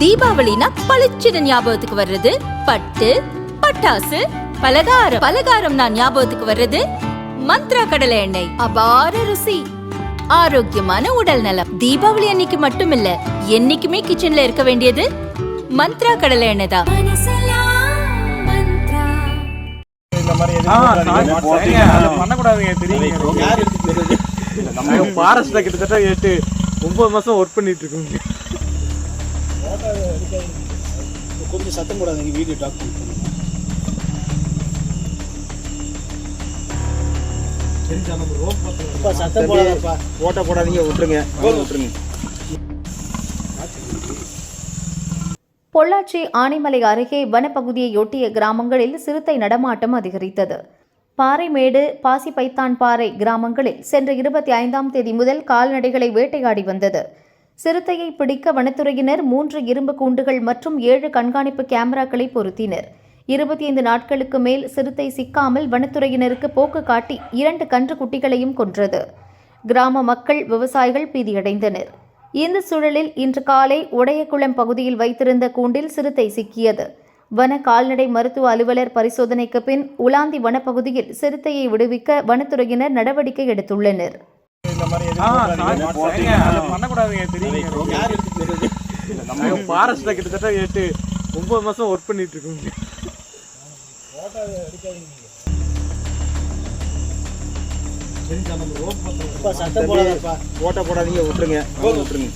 தீபாவளினா பளிச்சுன்னு ஞாபகத்துக்கு வர்றது. பட்டு பட்டாசு பலகாரம். பலகாரம் நான் ஞாபகத்துக்கு வர்றது. மந்த்ரா கடலை எண்ணெய். அபார ருசி. ஆரோக்கியமான உடல் நலம். தீபாவளி அன்னைக்கு மட்டும் இல்ல என்னைக்குமே கிச்சன்ல இருக்க வேண்டியது மந்த்ரா கடலை எண்ணெய் தான். பண்ணக்கூடாதுங்க ஃபாரஸ்ட்ல கிட்டத்தட்ட எட்டு ஒன்பது மாசம் ஒர்க் பண்ணிட்டு இருக்கோங்க. கொஞ்சம் சத்தம் போடாதீங்க வீடியோ டாக் பண்ணுங்க அப்பா, சத்தம் போடாதப்பா. ஓட்ட போடாதீங்க விட்டுருங்க. விட்டுருங்க. பொள்ளாச்சி ஆனைமலை அருகே வனப்பகுதியையொட்டிய கிராமங்களில் சிறுத்தை நடமாட்டம் அதிகரித்தது. பாறைமேடு பாசிப்பைத்தான் பாறை கிராமங்களில் சென்ற இருபத்தி ஐந்தாம் தேதி முதல் கால்நடைகளை வேட்டையாடி வந்தது. சிறுத்தையை பிடிக்க வனத்துறையினர் மூன்று இரும்பு கூண்டுகள் மற்றும் ஏழு கண்காணிப்பு கேமராக்களை பொருத்தினர். இருபத்தி ஐந்து நாட்களுக்கு மேல் சிறுத்தை சிக்காமல் வனத்துறையினருக்கு போக்கு காட்டி இரண்டு கன்று குட்டிகளையும் கொன்றது. கிராம மக்கள் விவசாயிகள் பீதியடைந்தனர். இந்த சூழலில் இன்று காலை உடையகுளம் பகுதியில் வைத்திருந்த கூண்டில் சிறுத்தை சிக்கியது. வன கால்நடை மருத்துவ அலுவலர் பரிசோதனைக்கு பின் உலாந்தி வனப்பகுதியில் சிறுத்தையை விடுவிக்க வனத்துறையினர் நடவடிக்கை எடுத்துள்ளனர். இந்த மாதிரி பண்ணக்கூடாதுங்க தெரியுங்க. ஃபாரஸ்ட்ல கிட்டத்தட்ட எட்டு ஒன்பது மாசம் ஒர்க் பண்ணிட்டு இருக்கோங்க ஓட்ட போடாதீங்க விட்டுருங்க. விட்டுருங்க.